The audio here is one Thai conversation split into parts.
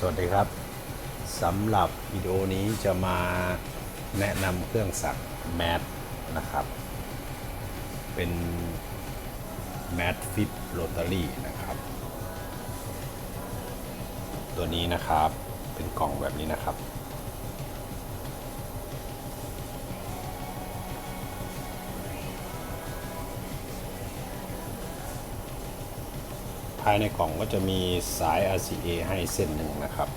สวัสดีครับสำหรับวิดีโอนี้จะมาแนะนำเครื่องสักแมทนะครับ เป็นแมทฟิตโรตารี่นะครับ ตัวนี้นะครับเป็นกล่องแบบนี้นะครับายในกล่องก็จะมีสาย RCA ให้เส้นหนึ่งนะครับ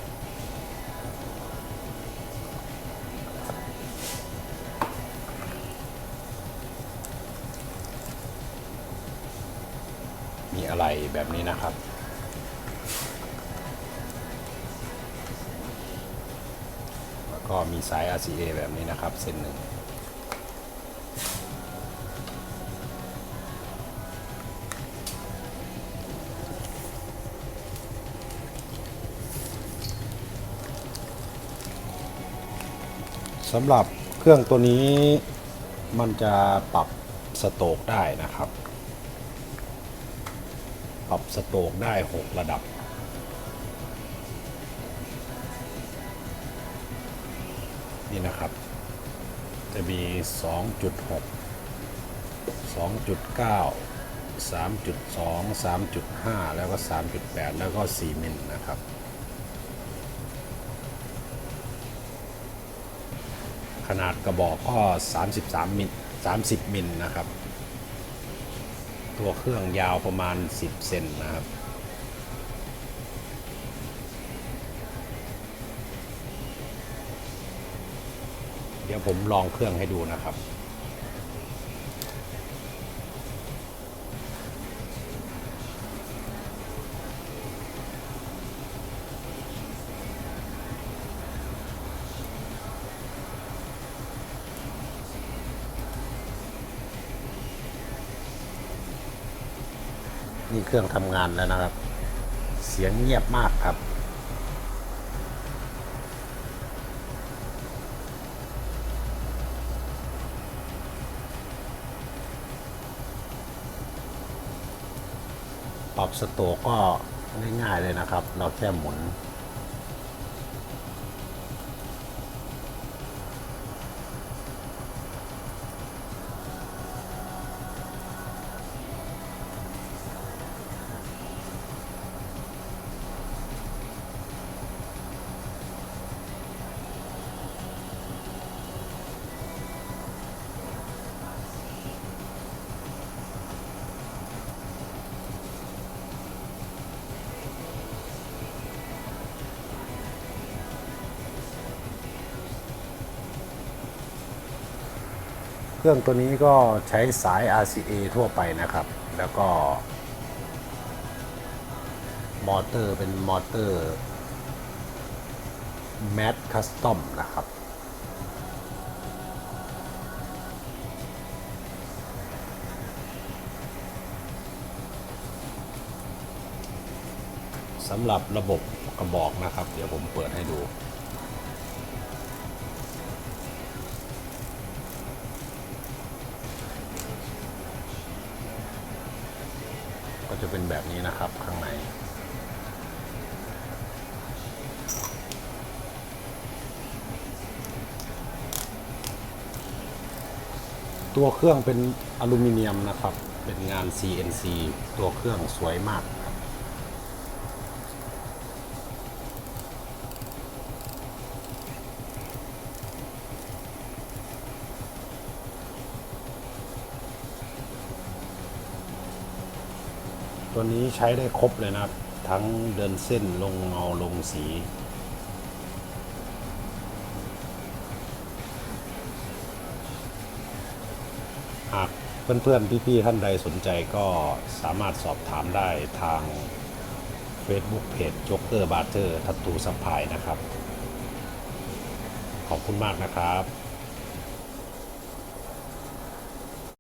มีอะไรแบบนี้นะครับแล้วก็มีสาย RCA แบบนี้นะครับ เส้นหนึ่ง สำหรับเครื่องตัวนี้มันจะปรับสโตกได้นะครับ ปรับสโตกได้ 6 ระดับ นี่นะครับ จะมี 2.6 2.9 3.2 3.5 แล้วก็ 3.8 แล้วก็ 4 มิลนะครับ ขนาดกระบอกก็ 33 มิล30 มิลนะครับ ตัวเครื่องยาวประมาณ 10 เซนนะครับเดี๋ยวผมลองเครื่องให้ดูนะครับ นี่เครื่องทำงานแล้วนะครับ เสียงเงียบมากครับ ปรับสโตรกก็ง่ายๆเลยนะครับ เราแค่หมุน เครื่องตัวนี้ก็ใช้สาย RCA ทั่วไปนะครับ แล้วก็มอเตอร์เป็นมอเตอร์ Mat Custom นะครับ สำหรับระบบกระบอกนะครับ เดี๋ยวผมเปิดให้ดู จะเป็นแบบนี้นะครับ ข้างในตัวเครื่องเป็นอลูมิเนียมนะครับ เป็นงาน CNC ตัวเครื่องสวยมาก ตัวนี้ใช้ได้ครบเลยนะครับ ทั้งเดินเส้นลงเงาลงสีหากเพื่อนๆ พี่ๆ ท่านใดสนใจก็สามารถสอบถามได้ทาง Facebook เพจ Joker Butter Tattoo Supply นะครับ ขอบคุณมากนะครับ